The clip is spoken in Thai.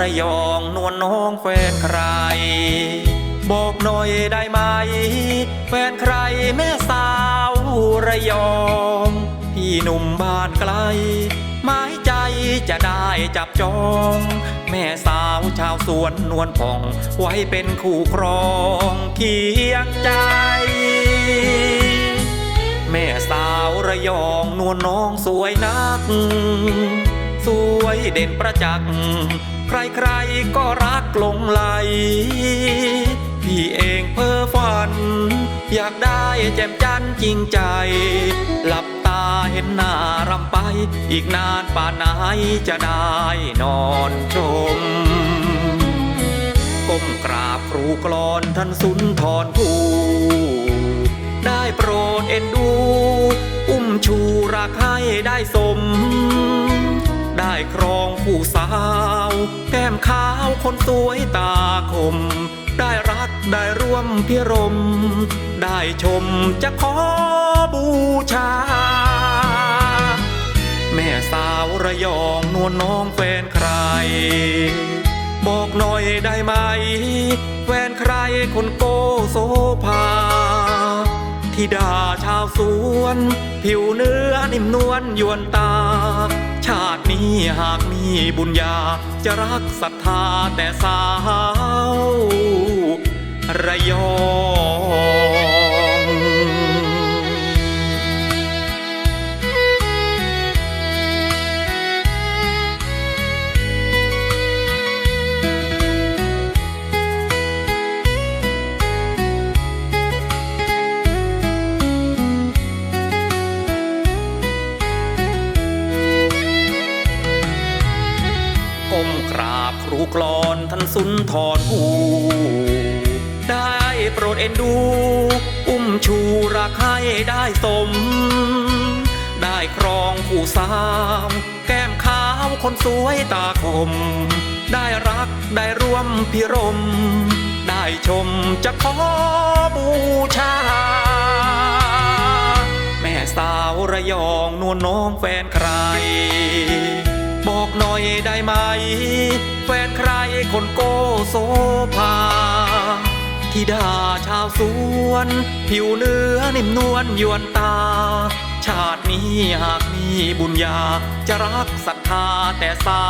ระยองแฟนใคร บอกหน่อยได้ไหม แฟนใครแม่สาวระยอง พี่หนุ่มบ้านไกลหมายใจจะได้จับจอง แม่สาวชาวสวนนวลผ่อง ไว้เป็นคู่ครองเคียงใจ แม่สาวระยองนวลน้องสวยนักสวยเด่นประจักษ์ ใครๆก็รักหลงไหล พี่เองเพ้อฝัน อยากได้แจ่มจันทร์จริงใจ หลับตาเห็นหน้ารำไป อีกนานป่านไหนจะได้นอนชม ก้มกราบครูกลอนท่านสุนทรภู่ได้โปรดเอ็นดู อุ้มชูรักให้ได้สม ได้ครองผู้สาว แก้มขาวคนสวยตาคม ได้รักได้ร่วมพิรม ได้ชมจะขอบูชา แม่สาวระยองนวลน้องแฟนใคร บอกหน่อยได้ไหม แฟนใครคนโกโซภาที่ดาชาวสวน ผิวเนื้อนิ่มนวลยวนตา ชาตินี้หากมีบุญญาจะรักศรัทธาแต่สาวระยอง กราบครูกลอนท่านสุนทรภูได้โปรดเอ็นดู อุ้มชูรักให้ได้สม ได้ครองผู้สาว แก้มขาวคนสวยตาคม ได้รักได้ร่วมพิรม ได้ชมจะขอบูชา แม่สาวระยองนวลน้องแฟนใคร บอกหน่อยได้ไหม แฟนใครคนโกโซภาที่ดาชาวสวน ผิวเนื้อนิ่มนวลยวนตา ชาตินี้หากมีบุญญา จะรักศรัทธาแต่สา